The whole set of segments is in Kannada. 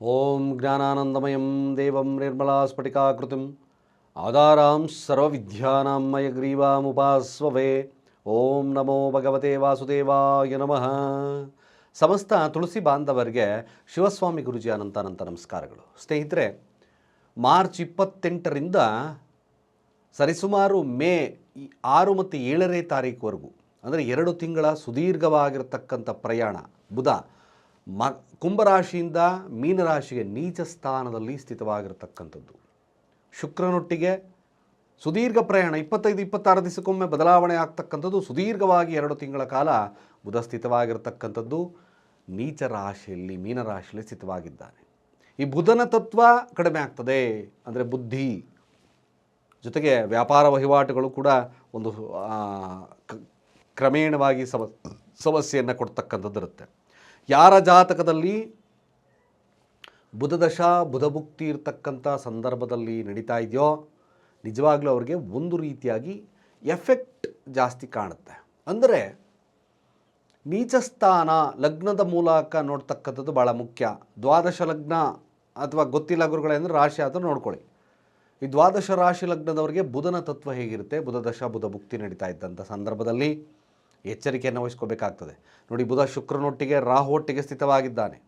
ಓಂ ಜ್ಞಾನಾನಂದಮಯಂ ದೇವಂ ನಿರ್ಮಲಾ ಸ್ಫಟಿಕಾಕೃತಿಂ ಆಧಾರಾಂ ಸರ್ವವಿದ್ಯಾನಾಂ ಮಯಗ್ರೀವಾಮುಪಾಸ್ವವೇ. ಓಂ ನಮೋ ಭಗವತೆ ವಾಸುದೇವಾಯ ನಮಃ. ಸಮಸ್ತ ತುಳಸಿ ಬಾಂಧವರಿಗೆ ಶಿವಸ್ವಾಮಿ ಗುರುಜಿ ಅನಂತ ಅನಂತ ನಮಸ್ಕಾರಗಳು. ಸ್ನೇಹಿತರೆ, ಮಾರ್ಚ್ ಇಪ್ಪತ್ತೆಂಟರಿಂದ ಸರಿಸುಮಾರು ಮೇ ಆರು ಮತ್ತು ಏಳನೇ ತಾರೀಕುವರೆಗೂ ಅಂದರೆ ಎರಡು ತಿಂಗಳ ಸುದೀರ್ಘವಾಗಿರತಕ್ಕಂಥ ಪ್ರಯಾಣ, ಬುಧ ಮ, ಕುಂಭರಾಶಿಯಿಂದ ಮೀನರಾಶಿಗೆ ನೀಚ ಸ್ಥಾನದಲ್ಲಿ ಸ್ಥಿತವಾಗಿರತಕ್ಕಂಥದ್ದು. ಶುಕ್ರನೊಟ್ಟಿಗೆ ಸುದೀರ್ಘ ಪ್ರಯಾಣ, ಇಪ್ಪತ್ತೈದು, ಇಪ್ಪತ್ತಾರು ದಿವಸಕ್ಕೊಮ್ಮೆ ಬದಲಾವಣೆ ಆಗ್ತಕ್ಕಂಥದ್ದು, ಸುದೀರ್ಘವಾಗಿ ಎರಡು ತಿಂಗಳ ಕಾಲ ಬುಧ ಸ್ಥಿತವಾಗಿರತಕ್ಕಂಥದ್ದು ನೀಚ ರಾಶಿಯಲ್ಲಿ, ಮೀನರಾಶಿಯಲ್ಲಿ ಸ್ಥಿತವಾಗಿದ್ದಾನೆ. ಈ ಬುಧನ ತತ್ವ ಕಡಿಮೆ ಆಗ್ತದೆ ಅಂದರೆ ಬುದ್ಧಿ. ಜೊತೆಗೆ ವ್ಯಾಪಾರ ವಹಿವಾಟುಗಳು ಕೂಡ ಒಂದು ಕ್ರಮೇಣವಾಗಿ ಸಮ ಸಮಸ್ಯೆಯನ್ನು ಕೊಡ್ತಕ್ಕಂಥದ್ದು ಇರುತ್ತೆ ಯಾರ ಜಾತಕದಲ್ಲಿ ಬುಧದಶ, ಬುಧಭುಕ್ತಿ ಇರತಕ್ಕಂಥ ಸಂದರ್ಭದಲ್ಲಿ ನಡೀತಾ ಇದೆಯೋ, ನಿಜವಾಗ್ಲೂ ಅವ್ರಿಗೆ ಒಂದು ರೀತಿಯಾಗಿ ಎಫೆಕ್ಟ್ ಜಾಸ್ತಿ ಕಾಣುತ್ತೆ. ಅಂದರೆ ನೀಚಸ್ಥಾನ ಲಗ್ನದ ಮೂಲಕ ನೋಡ್ತಕ್ಕಂಥದ್ದು ಭಾಳ ಮುಖ್ಯ. ದ್ವಾದಶ ಲಗ್ನ ಅಥವಾ ಗೊತ್ತಿಲ್ಲ ಗುರುಗಳೇಂದ್ರೆ ರಾಶಿ ಆದರೂ ನೋಡ್ಕೊಳ್ಳಿ. ಈ ದ್ವಾದಶ ರಾಶಿ ಲಗ್ನದವರಿಗೆ ಬುಧನ ತತ್ವ ಹೇಗಿರುತ್ತೆ? ಬುಧದಶ ಬುಧ ಭುಕ್ತಿ ನಡೀತಾ ಇದ್ದಂಥ ಸಂದರ್ಭದಲ್ಲಿ. ಎಚ್ಚರಿಕೆಯನ್ನು ವಹಿಸ್ಕೋಬೇಕಾಗ್ತದೆ. ನೋಡಿ, ಬುಧ ಶುಕ್ರನೊಟ್ಟಿಗೆ ರಾಹು ಒಟ್ಟಿಗೆ ಸ್ಥಿತವಾಗಿದ್ದಾನೆ.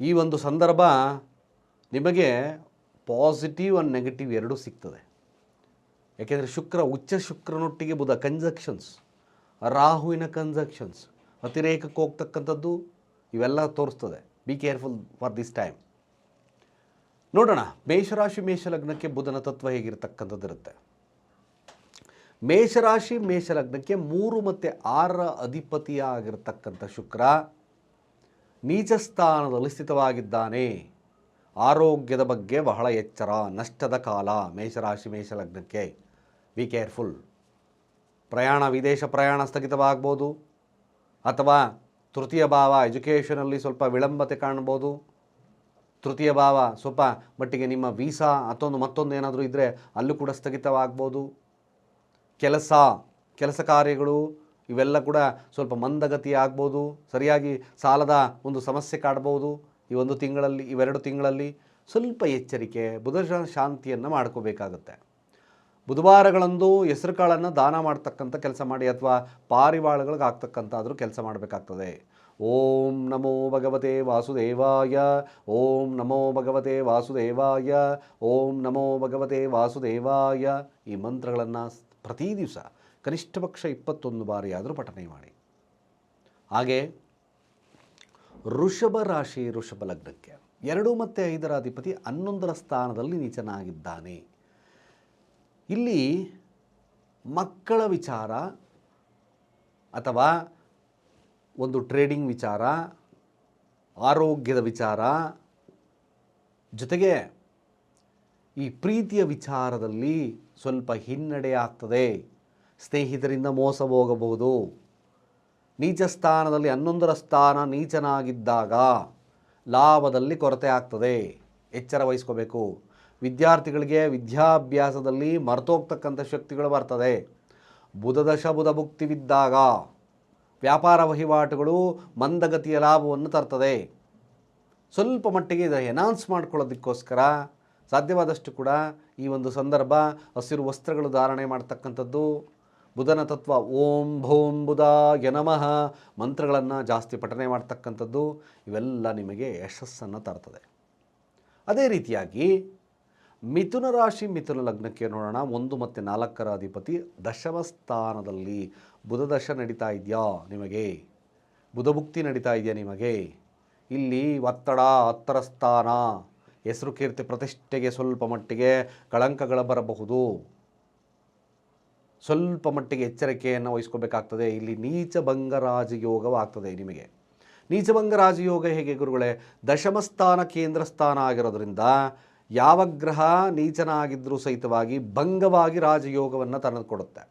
ಈ ಒಂದು ಸಂದರ್ಭ ನಿಮಗೆ ಪಾಸಿಟಿವ್ ಆ್ಯಂಡ್ ನೆಗೆಟಿವ್ ಎರಡೂ ಸಿಗ್ತದೆ. ಯಾಕೆಂದರೆ ಶುಕ್ರ, ಉಚ್ಚ ಶುಕ್ರನೊಟ್ಟಿಗೆ ಬುಧ ಕಂಜಕ್ಷನ್ಸ್ ರಾಹುವಿನ ಕನ್ಸಕ್ಷನ್ಸ್ ಅತಿರೇಕಕ್ಕೆ ಹೋಗ್ತಕ್ಕಂಥದ್ದು ಇವೆಲ್ಲ ತೋರಿಸ್ತದೆ. Be careful for this time ನೋಡೋಣ, ಮೇಷರಾಶಿ, ಮೇಷಲಗ್ನಕ್ಕೆ ಬುಧನ ತತ್ವ ಹೇಗಿರ್ತಕ್ಕಂಥದ್ದು ಇರುತ್ತೆ ಮೇಷರಾಶಿ, ಮೇಷಲಗ್ನಕ್ಕೆ ಮೂರು ಮತ್ತು ಆರರ ಅಧಿಪತಿಯಾಗಿರ್ತಕ್ಕಂಥ ಶುಕ್ರ ನೀಚ ಸ್ಥಾನದಲ್ಲಿ ಸ್ಥಿತವಾಗಿದ್ದಾನೆ. ಆರೋಗ್ಯದ ಬಗ್ಗೆ ಬಹಳ ಎಚ್ಚರ, ನಷ್ಟದ ಕಾಲ ಮೇಷರಾಶಿ, ಮೇಷಲಗ್ನಕ್ಕೆ. ಬಿ ಕೇರ್ಫುಲ್ ಪ್ರಯಾಣ, ವಿದೇಶ ಪ್ರಯಾಣ ಸ್ಥಗಿತವಾಗ್ಬೋದು. ಅಥವಾ ತೃತೀಯ ಭಾವ ಎಜುಕೇಷನಲ್ಲಿ ಸ್ವಲ್ಪ ವಿಳಂಬತೆ ಕಾಣ್ಬೋದು. ತೃತೀಯ ಭಾವ ಸ್ವಲ್ಪ ಮಟ್ಟಿಗೆ ನಿಮ್ಮ ವೀಸಾ ಅಥವಾ ಮತ್ತೊಂದು ಏನಾದರೂ ಇದ್ದರೆ ಅಲ್ಲೂ ಕೂಡ ಸ್ಥಗಿತವಾಗ್ಬೋದು. ಕೆಲಸ ಕೆಲಸ ಕಾರ್ಯಗಳು ಇವೆಲ್ಲ ಕೂಡ ಸ್ವಲ್ಪ ಮಂದಗತಿ ಆಗ್ಬೋದು. ಸರಿಯಾಗಿ ಸಾಲದ ಒಂದು ಸಮಸ್ಯೆ ಕಾಡ್ಬೋದು ಈ ಒಂದು ತಿಂಗಳಲ್ಲಿ ಇವೆರಡು ತಿಂಗಳಲ್ಲಿ. ಸ್ವಲ್ಪ ಎಚ್ಚರಿಕೆ, ಬುಧ ಶಾಂತಿಯನ್ನು ಮಾಡ್ಕೋಬೇಕಾಗತ್ತೆ. ಬುಧವಾರಗಳಂದು ಹೆಸರು ಕಾಳನ್ನು ದಾನ ಮಾಡ್ತಕ್ಕಂಥ ಕೆಲಸ ಮಾಡಿ ಅಥವಾ ಪಾರಿವಾಳಗಳಿಗೆ ಆಗ್ತಕ್ಕಂಥಾದರೂ ಕೆಲಸ ಮಾಡಬೇಕಾಗ್ತದೆ. ಓಂ ನಮೋ ಭಗವತೆ ವಾಸುದೇವಾಯ, ಓಂ ನಮೋ ಭಗವತೆ ವಾಸುದೇವಾಯ, ಓಂ ನಮೋ ಭಗವತೆ ವಾಸುದೇವಾಯ ಈ ಮಂತ್ರಗಳನ್ನು ಪ್ರತಿ ದಿವಸ ಕನಿಷ್ಠ ಪಕ್ಷ ಇಪ್ಪತ್ತೊಂದು ಬಾರಿ ಆದರೂ ಪಠನೆ ಮಾಡಿ. ಹಾಗೆ ಋಷಭ ರಾಶಿ ಋಷಭ ಲಗ್ನಕ್ಕೆ ಎರಡು ಮತ್ತು ಐದರ ಅಧಿಪತಿ ಹನ್ನೊಂದರ ಸ್ಥಾನದಲ್ಲಿ ನೀಚನಾಗಿದ್ದಾನೆ. ಇಲ್ಲಿ ಮಕ್ಕಳ ವಿಚಾರ ಅಥವಾ ಒಂದು ಟ್ರೇಡಿಂಗ್ ವಿಚಾರ, ಆರೋಗ್ಯದ ವಿಚಾರ, ಜೊತೆಗೆ ಈ ಪ್ರೀತಿಯ ವಿಚಾರದಲ್ಲಿ ಸ್ವಲ್ಪ ಹಿನ್ನಡೆ ಆಗ್ತದೆ ಸ್ನೇಹಿತರಿಂದ ಮೋಸ ಹೋಗಬಹುದು. ನೀಚ ಸ್ಥಾನದಲ್ಲಿ ಹನ್ನೊಂದರ ಸ್ಥಾನ ನೀಚನಾಗಿದ್ದಾಗ ಲಾಭದಲ್ಲಿ ಕೊರತೆ ಆಗ್ತದೆ. ಎಚ್ಚರ ವಹಿಸ್ಕೋಬೇಕು. ವಿದ್ಯಾರ್ಥಿಗಳಿಗೆ ವಿದ್ಯಾಭ್ಯಾಸದಲ್ಲಿ ಮರೆತೋಗ್ತಕ್ಕಂಥ ಶಕ್ತಿಗಳು ಬರ್ತದೆ. ಬುಧದಶ ಬುಧ ಭುಕ್ತಿವಿದ್ದಾಗ ವ್ಯಾಪಾರ ವಹಿವಾಟುಗಳು ಮಂದಗತಿಯ ಲಾಭವನ್ನು ತರ್ತದೆ. ಸ್ವಲ್ಪ ಮಟ್ಟಿಗೆ ಇದು ಎನಾನ್ಸ್ ಮಾಡ್ಕೊಳ್ಳೋದಕ್ಕೋಸ್ಕರ ಸಾಧ್ಯವಾದಷ್ಟು ಕೂಡ ಈ ಒಂದು ಸಂದರ್ಭ ಹಸಿರು ವಸ್ತ್ರಗಳು ಧಾರಣೆ ಮಾಡ್ತಕ್ಕಂಥದ್ದು. ಬುಧನ ತತ್ವ ಓಂ ಭೋಂ ಬುಧ ಯನಮಃ ಮಂತ್ರಗಳನ್ನು ಜಾಸ್ತಿ ಪಠನೆ ಮಾಡ್ತಕ್ಕಂಥದ್ದು. ಇವೆಲ್ಲ ನಿಮಗೆ ಯಶಸ್ಸನ್ನು ತರ್ತದೆ. ಅದೇ ರೀತಿಯಾಗಿ ಮಿಥುನ ರಾಶಿ ಮಿಥುನ ಲಗ್ನಕ್ಕೆ ನೋಡೋಣ. ಒಂದು ಮತ್ತು ನಾಲ್ಕರ ಅಧಿಪತಿ ದಶಮ ಸ್ಥಾನದಲ್ಲಿ ಬುಧ ದಶ ನಡೀತಾ ಇದೆಯಾ ನಿಮಗೆ? ಬುಧಭುಕ್ತಿ ನಡೀತಾ ಇದೆಯಾ ನಿಮಗೆ? ಇಲ್ಲಿ ಒತ್ತಡ ಹತ್ತರ ಸ್ಥಾನ. ಹೆಸರು ಕೀರ್ತಿ ಪ್ರತಿಷ್ಠೆಗೆ ಸ್ವಲ್ಪ ಮಟ್ಟಿಗೆ ಕಳಂಕಗಳು ಬರಬಹುದು. ಸ್ವಲ್ಪ ಮಟ್ಟಿಗೆ ಎಚ್ಚರಿಕೆಯನ್ನು ವಹಿಸ್ಕೋಬೇಕಾಗ್ತದೆ. ಇಲ್ಲಿ ನೀಚಭಂಗ ರಾಜಯೋಗವಾಗ್ತದೆ ನಿಮಗೆ. ನೀಚಭಂಗ ರಾಜಯೋಗ ಹೇಗೆ ಗುರುಗಳೇ? ದಶಮಸ್ಥಾನ ಕೇಂದ್ರ ಸ್ಥಾನ ಆಗಿರೋದ್ರಿಂದ ಯಾವ ಗ್ರಹ ನೀಚನಾಗಿದ್ದರೂ ಸಹಿತವಾಗಿ ಭಂಗವಾಗಿ ರಾಜಯೋಗವನ್ನು ತಂದುಕೊಡುತ್ತೆ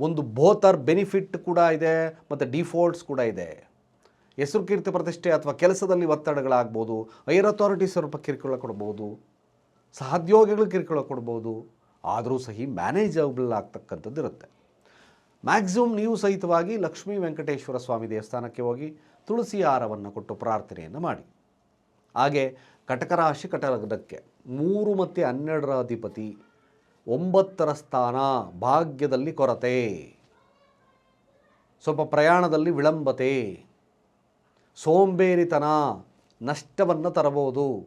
ಒಂದು ಬೋತರ್ ಬೆನಿಫಿಟ್ ಕೂಡ ಇದೆ, ಮತ್ತು ಡಿಫಾಲ್ಟ್ಸ್ ಕೂಡ ಇದೆ. ಹೆಸರು ಕೀರ್ತಿ ಪ್ರತಿಷ್ಠೆ ಅಥವಾ ಕೆಲಸದಲ್ಲಿ ಒತ್ತಡಗಳಾಗ್ಬೋದು ಹೈಯರ್ ಅಥಾರಿಟಿ ಸ್ವಲ್ಪ ಕಿರುಕುಳ ಕೊಡ್ಬೋದು, ಸಹೋದ್ಯೋಗಿಗಳು ಕಿರುಕುಳ ಕೊಡ್ಬೋದು, ಆದರೂ ಸಹಿ ಮ್ಯಾನೇಜಬಲ್ ಆಗ್ತಕ್ಕಂಥದ್ದು ಇರುತ್ತೆ. ಮ್ಯಾಕ್ಸಿಮಮ್ ನೀವು ಸಹಿತವಾಗಿ ಲಕ್ಷ್ಮೀ ವೆಂಕಟೇಶ್ವರ ಸ್ವಾಮಿ ದೇವಸ್ಥಾನಕ್ಕೆ ಹೋಗಿ ತುಳಸಿ ಹಾರವನ್ನು ಕೊಟ್ಟು ಪ್ರಾರ್ಥನೆಯನ್ನು ಮಾಡಿ. ಹಾಗೆ ಕಟಕರಾಶಿ ಕಟಲಗ್ನಕ್ಕೆ ಮೂರು ಮತ್ತು ಹನ್ನೆರಡರ ಅಧಿಪತಿ, ಒಂಬತ್ತರ ಸ್ಥಾನ ಭಾಗ್ಯದಲ್ಲಿ ಕೊರತೆ. ಸ್ವಲ್ಪ ಪ್ರಯಾಣದಲ್ಲಿ ವಿಳಂಬತೆ. ಸೋಂಬೇರಿತನ ನಷ್ಟವನ್ನು ತರಬಹುದು.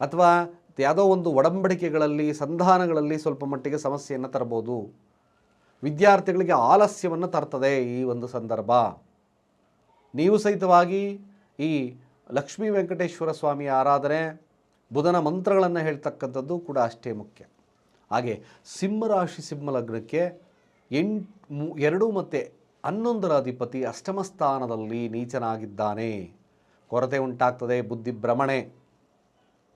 ಅಥವಾ ಯಾವುದೋ ಒಂದು ಒಡಂಬಡಿಕೆಗಳಲ್ಲಿ, ಸಂಧಾನಗಳಲ್ಲಿ ಸ್ವಲ್ಪ ಮಟ್ಟಿಗೆ ಸಮಸ್ಯೆಯನ್ನು ತರಬಹುದು. ವಿದ್ಯಾರ್ಥಿಗಳಿಗೆ ಆಲಸ್ಯವನ್ನು ತರ್ತದೆ ಈ ಒಂದು ಸಂದರ್ಭ. ನೀವು ಸಹಿತವಾಗಿ ಈ ಲಕ್ಷ್ಮೀ ವೆಂಕಟೇಶ್ವರ ಸ್ವಾಮಿಯ ಆರಾಧನೆ, ಬುಧನ ಮಂತ್ರಗಳನ್ನು ಹೇಳ್ತಕ್ಕಂಥದ್ದು ಕೂಡ ಅಷ್ಟೇ ಮುಖ್ಯ. ಹಾಗೆ ಸಿಂಹರಾಶಿ ಸಿಂಹ ಲಗ್ನಕ್ಕೆ ಎಂಟು ಎರಡು ಮತ್ತು ಹನ್ನೊಂದರ ಅಧಿಪತಿ ಅಷ್ಟಮ ಸ್ಥಾನದಲ್ಲಿ ನೀಚನಾಗಿದ್ದಾನೆ. ಕೊರತೆ ಉಂಟಾಗ್ತದೆ, ಬುದ್ಧಿ ಭ್ರಮಣೆ.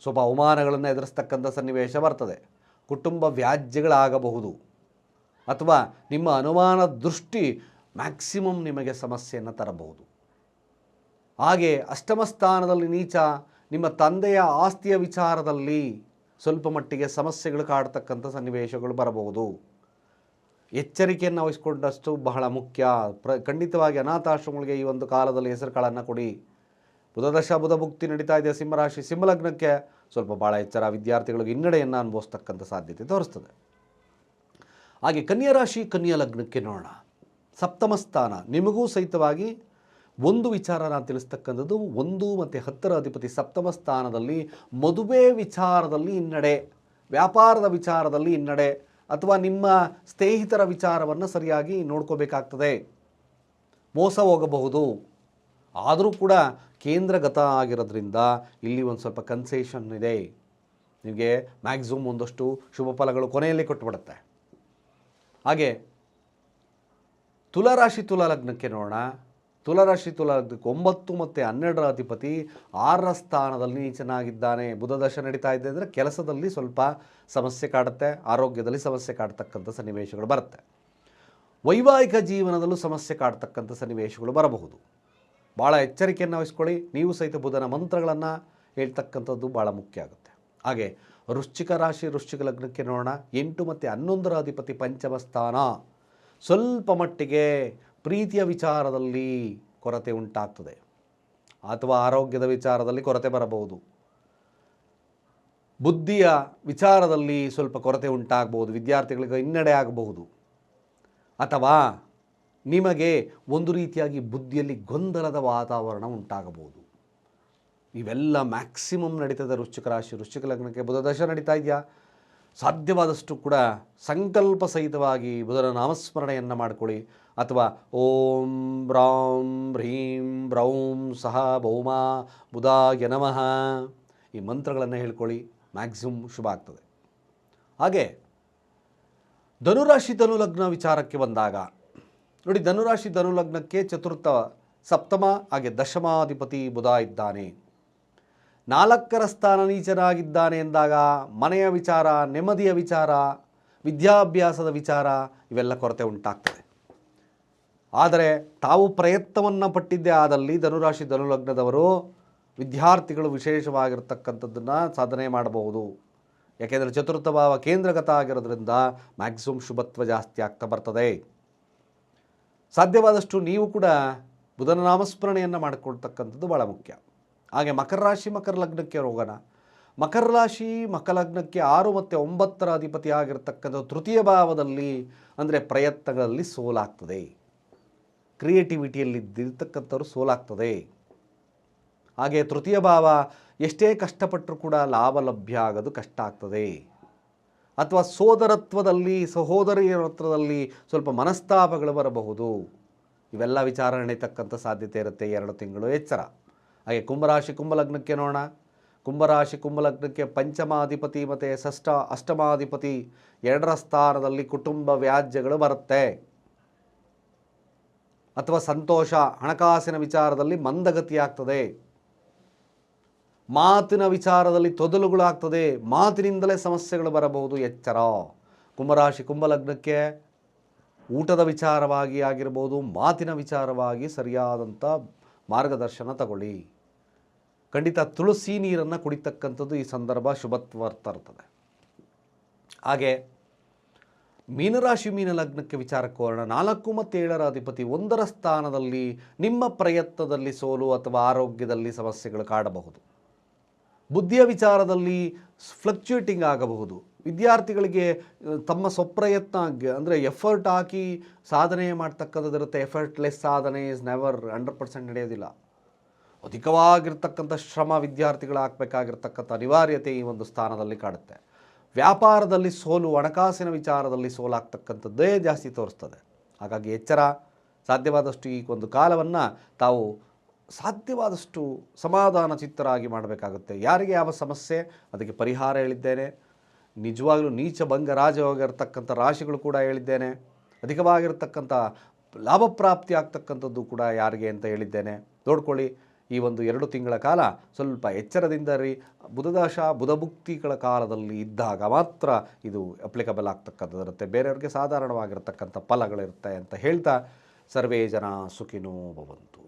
ಸ್ವಲ್ಪ ಅವಮಾನಗಳನ್ನು ಎದುರಿಸ್ತಕ್ಕಂಥ ಸನ್ನಿವೇಶ ಬರ್ತದೆ. ಕುಟುಂಬ ವ್ಯಾಜ್ಯಗಳಾಗಬಹುದು. ಅಥವಾ ನಿಮ್ಮ ಅನುಮಾನ ದೃಷ್ಟಿ ಮ್ಯಾಕ್ಸಿಮಮ್ ನಿಮಗೆ ಸಮಸ್ಯೆಯನ್ನು ತರಬಹುದು. ಹಾಗೆ ಅಷ್ಟಮ ಸ್ಥಾನದಲ್ಲಿ ನೀಚ, ನಿಮ್ಮ ತಂದೆಯ ಆಸ್ತಿಯ ವಿಚಾರದಲ್ಲಿ ಸ್ವಲ್ಪ ಮಟ್ಟಿಗೆ ಸಮಸ್ಯೆಗಳು ಕಾಡ್ತಕ್ಕಂಥ ಸನ್ನಿವೇಶಗಳು ಬರಬಹುದು. ಎಚ್ಚರಿಕೆಯನ್ನು ವಹಿಸಿಕೊಂಡಷ್ಟು ಬಹಳ ಮುಖ್ಯ. ಪ್ರ, ಖಂಡಿತವಾಗಿ ಅನಾಥಾಶ್ರಮಗಳಿಗೆ ಈ ಒಂದು ಕಾಲದಲ್ಲಿ ಹೆಸರುಗಳನ್ನು ಕೊಡಿ. ಬುಧದಶ ಬುಧಭುಕ್ತಿ ನಡಿತಾ ಇದೆ ಸಿಂಹರಾಶಿ. ಸಿಂಹಲಗ್ನಕ್ಕೆ ಸ್ವಲ್ಪ ಭಾಳ ಎಚ್ಚರ. ವಿದ್ಯಾರ್ಥಿಗಳಿಗೆ ಹಿನ್ನಡೆಯನ್ನು ಅನುಭವಿಸ್ತಕ್ಕಂಥ ಸಾಧ್ಯತೆ ತೋರಿಸ್ತದೆ. ಹಾಗೆ ಕನ್ಯಾ ರಾಶಿ, ಕನ್ಯಾ ಲಗ್ನಕ್ಕೆ ನೋಡೋಣ. ಸಪ್ತಮ ಸ್ಥಾನ. ನಿಮಗೂ ಸಹಿತವಾಗಿ ಒಂದು ವಿಚಾರ ನಾನು ತಿಳಿಸ್ತಕ್ಕಂಥದ್ದು, ಒಂದು ಮತ್ತು ಹತ್ತರ ಅಧಿಪತಿ ಸಪ್ತಮ ಸ್ಥಾನದಲ್ಲಿ ಮದುವೆ ವಿಚಾರದಲ್ಲಿ ಹಿನ್ನಡೆ, ವ್ಯಾಪಾರದ ವಿಚಾರದಲ್ಲಿ ಹಿನ್ನಡೆ ಅಥವಾ ನಿಮ್ಮ ಸ್ನೇಹಿತರ ವಿಚಾರವನ್ನು ಸರಿಯಾಗಿ ನೋಡ್ಕೋಬೇಕಾಗ್ತದೆ. ಮೋಸ ಹೋಗಬಹುದು. ಆದರೂ ಕೂಡ ಕೇಂದ್ರಗತ ಆಗಿರೋದ್ರಿಂದ ಇಲ್ಲಿ ಒಂದು ಸ್ವಲ್ಪ ಕನ್ಸೇಷನ್ ಇದೆ. ನಿಮಗೆ ಮ್ಯಾಕ್ಸಿಮಮ್ ಒಂದಷ್ಟು ಶುಭ ಫಲಗಳು ಕೊನೆಯಲ್ಲಿ ಕೊಟ್ಟುಬಿಡುತ್ತೆ ಹಾಗೆ ತುಲಾರಾಶಿ ತುಲಾ ಲಗ್ನಕ್ಕೆ ನೋಡೋಣ. ತುಲಾರಾಶಿ ತುಲ ಒಂಬತ್ತು ಮತ್ತು ಹನ್ನೆರಡರ ಅಧಿಪತಿ ಆರರ ಸ್ಥಾನದಲ್ಲಿ ಚೆನ್ನಾಗಿದ್ದಾನೆ. ಬುಧ ದಶ ನಡೀತಾ ಇದೆ ಅಂದರೆ ಕೆಲಸದಲ್ಲಿ ಸ್ವಲ್ಪ ಸಮಸ್ಯೆ ಕಾಡುತ್ತೆ, ಆರೋಗ್ಯದಲ್ಲಿ ಸಮಸ್ಯೆ ಕಾಡ್ತಕ್ಕಂಥ ಸನ್ನಿವೇಶಗಳು ಬರುತ್ತೆ. ವೈವಾಹಿಕ ಜೀವನದಲ್ಲೂ ಸಮಸ್ಯೆ ಕಾಡ್ತಕ್ಕಂಥ ಸನ್ನಿವೇಶಗಳು ಬರಬಹುದು. ಭಾಳ ಎಚ್ಚರಿಕೆಯನ್ನು ವಹಿಸ್ಕೊಳ್ಳಿ. ನೀವು ಸಹಿತ ಬುಧನ ಮಂತ್ರಗಳನ್ನು ಹೇಳ್ತಕ್ಕಂಥದ್ದು ಭಾಳ ಮುಖ್ಯ ಆಗುತ್ತೆ. ಹಾಗೆ ವೃಶ್ಚಿಕ ರಾಶಿ, ವೃಶ್ಚಿಕ ಲಗ್ನಕ್ಕೆ ನೋಡೋಣ. ಎಂಟು ಮತ್ತು ಹನ್ನೊಂದರ ಅಧಿಪತಿ ಪಂಚಮ ಸ್ಥಾನ. ಸ್ವಲ್ಪ ಮಟ್ಟಿಗೆ ಪ್ರೀತಿಯ ವಿಚಾರದಲ್ಲಿ ಕೊರತೆ ಉಂಟಾಗ್ತದೆ ಅಥವಾ ಆರೋಗ್ಯದ ವಿಚಾರದಲ್ಲಿ ಕೊರತೆ ಬರಬಹುದು. ಬುದ್ಧಿಯ ವಿಚಾರದಲ್ಲಿ ಸ್ವಲ್ಪ ಕೊರತೆ ಉಂಟಾಗಬಹುದು, ವಿದ್ಯಾರ್ಥಿಗಳಿಗೆ ಹಿನ್ನಡೆ ಆಗಬಹುದು. ಅಥವಾ ನಿಮಗೆ ಒಂದು ರೀತಿಯಾಗಿ ಬುದ್ಧಿಯಲ್ಲಿ ಗೊಂದಲದ ವಾತಾವರಣ ಉಂಟಾಗಬಹುದು. ಇವೆಲ್ಲ ಮ್ಯಾಕ್ಸಿಮಮ್ ನಡೀತದೆ ವೃಶ್ಚಿಕ ರಾಶಿ, ವೃಶ್ಚಿಕ ಲಗ್ನಕ್ಕೆ ಬುಧ ದಶ ನಡೀತಾ ಇದೆಯಾ? ಸಾಧ್ಯವಾದಷ್ಟು ಕೂಡ ಸಂಕಲ್ಪ ಸಹಿತವಾಗಿ ಬುಧನ ನಾಮಸ್ಮರಣೆಯನ್ನು ಮಾಡಿಕೊಳ್ಳಿ. ಅಥವಾ ಓಂ ಬ್ರಾಂ ಹ್ರೀಂ ಬ್ರೌಂ ಸಹ ಭೌಮ ಬುಧಾಯ ನಮಃ ಈ ಮಂತ್ರಗಳನ್ನು ಹೇಳ್ಕೊಳ್ಳಿ. ಮ್ಯಾಕ್ಸಿಮಮ್ ಶುಭ ಆಗ್ತದೆ. ಹಾಗೆ ಧನುರಾಶಿ ಧನುಲಗ್ನ ವಿಚಾರಕ್ಕೆ ಬಂದಾಗ, ನೋಡಿ ಧನುರಾಶಿ ಧನುಲಗ್ನಕ್ಕೆ ಚತುರ್ಥ ಸಪ್ತಮ ಹಾಗೆ ದಶಮಾಧಿಪತಿ ಬುಧ ಇದ್ದಾನೆ. ನಾಲ್ಕರ ಸ್ಥಾನ ನೀಚನಾಗಿದ್ದಾನೆ ಎಂದಾಗ ಮನೆಯ ವಿಚಾರ, ನೆಮ್ಮದಿಯ ವಿಚಾರ, ವಿದ್ಯಾಭ್ಯಾಸದ ವಿಚಾರ ಇವೆಲ್ಲ ಕೊರತೆ ಉಂಟಾಗ್ತದೆ. ಆದರೆ ತಾವು ಪ್ರಯತ್ನವನ್ನು ಪಟ್ಟಿದ್ದೇ ಆದಲ್ಲಿ ಧನುರಾಶಿ ಧನುಲಗ್ನದವರು ವಿದ್ಯಾರ್ಥಿಗಳು ವಿಶೇಷವಾಗಿರ್ತಕ್ಕಂಥದ್ದನ್ನು ಸಾಧನೆ ಮಾಡಬಹುದು. ಯಾಕೆಂದರೆ ಚತುರ್ಥ ಭಾವ ಕೇಂದ್ರಗತ ಆಗಿರೋದ್ರಿಂದ ಮ್ಯಾಕ್ಸಿಮಮ್ ಶುಭತ್ವ ಜಾಸ್ತಿ ಆಗ್ತಾ ಬರ್ತದೆ. ಸಾಧ್ಯವಾದಷ್ಟು ನೀವು ಕೂಡ ಬುಧನ ನಾಮಸ್ಮರಣೆಯನ್ನು ಮಾಡಿಕೊಳ್ತಕ್ಕಂಥದ್ದು ಭಾಳ ಮುಖ್ಯ. ಹಾಗೆ ಮಕರ ರಾಶಿ, ಮಕರ ಲಗ್ನಕ್ಕೆ ಹೋಗೋಣ ಮಕರ ರಾಶಿ, ಮಕರ ಲಗ್ನಕ್ಕೆ ಆರು ಮತ್ತು ಒಂಬತ್ತರ ಅಧಿಪತಿ ಆಗಿರ್ತಕ್ಕಂಥ ತೃತೀಯ ಭಾವದಲ್ಲಿ ಅಂದರೆ ಪ್ರಯತ್ನಗಳಲ್ಲಿ ಸೋಲಾಗ್ತದೆ. ಕ್ರಿಯೇಟಿವಿಟಿಯಲ್ಲಿ ಇದ್ದಿರ್ತಕ್ಕಂಥವ್ರು ಸೋಲಾಗ್ತದೆ. ಹಾಗೆ ತೃತೀಯ ಭಾವ, ಎಷ್ಟೇ ಕಷ್ಟಪಟ್ಟರೂ ಕೂಡ ಲಾಭ ಲಭ್ಯ ಆಗೋದು ಕಷ್ಟ ಆಗ್ತದೆ. ಅಥವಾ ಸೋದರತ್ವದಲ್ಲಿ ಸಹೋದರಿಯರ ಹತ್ರದಲ್ಲಿ ಸ್ವಲ್ಪ ಮನಸ್ತಾಪಗಳು ಬರಬಹುದು. ಇವೆಲ್ಲ ವಿಚಾರಣೆ ತಕ್ಕಂಥ ಸಾಧ್ಯತೆ ಇರುತ್ತೆ ಎರಡು ತಿಂಗಳು ಎಚ್ಚರ. ಹಾಗೆ ಕುಂಭರಾಶಿ ಕುಂಭಲಗ್ನಕ್ಕೆ ನೋಡೋಣ. ಕುಂಭರಾಶಿ ಕುಂಭಲಗ್ನಕ್ಕೆ ಪಂಚಮಾಧಿಪತಿ ಮತ್ತು ಷಷ್ಠ ಅಷ್ಟಮಾಧಿಪತಿ ಎರಡರ ಸ್ಥಾನದಲ್ಲಿ ಕುಟುಂಬ ವ್ಯಾಜ್ಯಗಳು ಬರುತ್ತೆ. ಅಥವಾ ಸಂತೋಷ, ಹಣಕಾಸಿನ ವಿಚಾರದಲ್ಲಿ ಮಂದಗತಿ ಆಗ್ತದೆ. ಮಾತಿನ ವಿಚಾರದಲ್ಲಿ ತೊದಲುಗಳಾಗ್ತದೆ ಮಾತಿನಿಂದಲೇ ಸಮಸ್ಯೆಗಳು ಬರಬಹುದು. ಎಚ್ಚರ. ಕುಂಭರಾಶಿ ಕುಂಭಲಗ್ನಕ್ಕೆ ಊಟದ ವಿಚಾರವಾಗಿ ಆಗಿರ್ಬೋದು, ಮಾತಿನ ವಿಚಾರವಾಗಿ ಸರಿಯಾದಂಥ ಮಾರ್ಗದರ್ಶನ ತಗೊಳ್ಳಿ. ಖಂಡಿತ ತುಳಸಿ ನೀರನ್ನು ಕುಡಿತಕ್ಕಂಥದ್ದು ಈ ಸಂದರ್ಭ ಶುಭತ್ವ ಇರ್ತದೆ ಹಾಗೆ ಮೀನರಾಶಿ ಮೀನ ಲಗ್ನಕ್ಕೆ ವಿಚಾರಕ್ಕೆ ಹೋಗೋಣ. ನಾಲ್ಕು ಮತ್ತು ಏಳರ ಅಧಿಪತಿ ಒಂದರ ಸ್ಥಾನದಲ್ಲಿ ನಿಮ್ಮ ಪ್ರಯತ್ನದಲ್ಲಿ ಸೋಲು ಅಥವಾ ಆರೋಗ್ಯದಲ್ಲಿ ಸಮಸ್ಯೆಗಳು ಕಾಡಬಹುದು. ಬುದ್ಧಿಯ ವಿಚಾರದಲ್ಲಿ ಫ್ಲಕ್ಚುಯೇಟಿಂಗ್ ಆಗಬಹುದು. ವಿದ್ಯಾರ್ಥಿಗಳಿಗೆ ತಮ್ಮ ಸ್ವಪ್ರಯತ್ನ ಅಂದರೆ ಎಫರ್ಟ್ ಹಾಕಿ ಸಾಧನೆ ಮಾಡ್ತಕ್ಕಂಥದ್ದಿರುತ್ತೆ ಎಫರ್ಟ್ಲೆಸ್ ಸಾಧನೆ ಇಸ್ ನೆವರ್ ಹಂಡ್ರೆಡ್ ಪರ್ಸೆಂಟ್ ನಡೆಯೋದಿಲ್ಲ. ಅಧಿಕವಾಗಿರ್ತಕ್ಕಂಥ ಶ್ರಮ ವಿದ್ಯಾರ್ಥಿಗಳು ಹಾಕಬೇಕಾಗಿರ್ತಕ್ಕಂಥ ಅನಿವಾರ್ಯತೆ ಈ ಒಂದು ಸ್ಥಾನದಲ್ಲಿ ಕಾಡುತ್ತೆ. ವ್ಯಾಪಾರದಲ್ಲಿ ಸೋಲು, ಹಣಕಾಸಿನ ವಿಚಾರದಲ್ಲಿ ಸೋಲಾಗ್ತಕ್ಕಂಥದ್ದೇ ಜಾಸ್ತಿ ತೋರಿಸ್ತದೆ. ಹಾಗಾಗಿ ಎಚ್ಚರ, ಸಾಧ್ಯವಾದಷ್ಟು ಈ ಒಂದು ಕಾಲವನ್ನು ತಾವು ಸಾಧ್ಯವಾದಷ್ಟು ಸಮಾಧಾನ ಚಿತ್ತರಾಗಿ ಮಾಡಬೇಕಾಗುತ್ತೆ. ಯಾರಿಗೆ ಯಾವ ಸಮಸ್ಯೆ, ಅದಕ್ಕೆ ಪರಿಹಾರ ಹೇಳಿದ್ದೇನೆ. ನಿಜವಾಗಲೂ ನೀಚ ಭಂಗ ರಾಜವಾಗಿರ್ತಕ್ಕಂಥ ರಾಶಿಗಳು ಕೂಡ ಹೇಳಿದ್ದೇನೆ. ಅಧಿಕವಾಗಿರ್ತಕ್ಕಂಥ ಲಾಭ ಪ್ರಾಪ್ತಿ ಆಗ್ತಕ್ಕಂಥದ್ದು ಕೂಡ ಯಾರಿಗೆ ಅಂತ ಹೇಳಿದ್ದೇನೆ. ನೋಡ್ಕೊಳ್ಳಿ ಈ ಒಂದು ಎರಡು ತಿಂಗಳ ಕಾಲ ಸ್ವಲ್ಪ ಎಚ್ಚರದಿಂದ ರೀ ಬುಧದಾಶ, ಬುಧಭುಕ್ತಿಗಳ ಕಾಲದಲ್ಲಿ ಇದ್ದಾಗ ಮಾತ್ರ ಇದು ಅಪ್ಲಿಕಬಲ್ ಆಗ್ತಕ್ಕಂಥದ್ದಿರುತ್ತೆ. ಬೇರೆಯವ್ರಿಗೆ ಸಾಧಾರಣವಾಗಿರ್ತಕ್ಕಂಥ ಫಲಗಳಿರುತ್ತೆ ಅಂತ ಹೇಳ್ತಾ ಸರ್ವೇ ಜನ ಸುಖಿನೋ ಭವಂತು.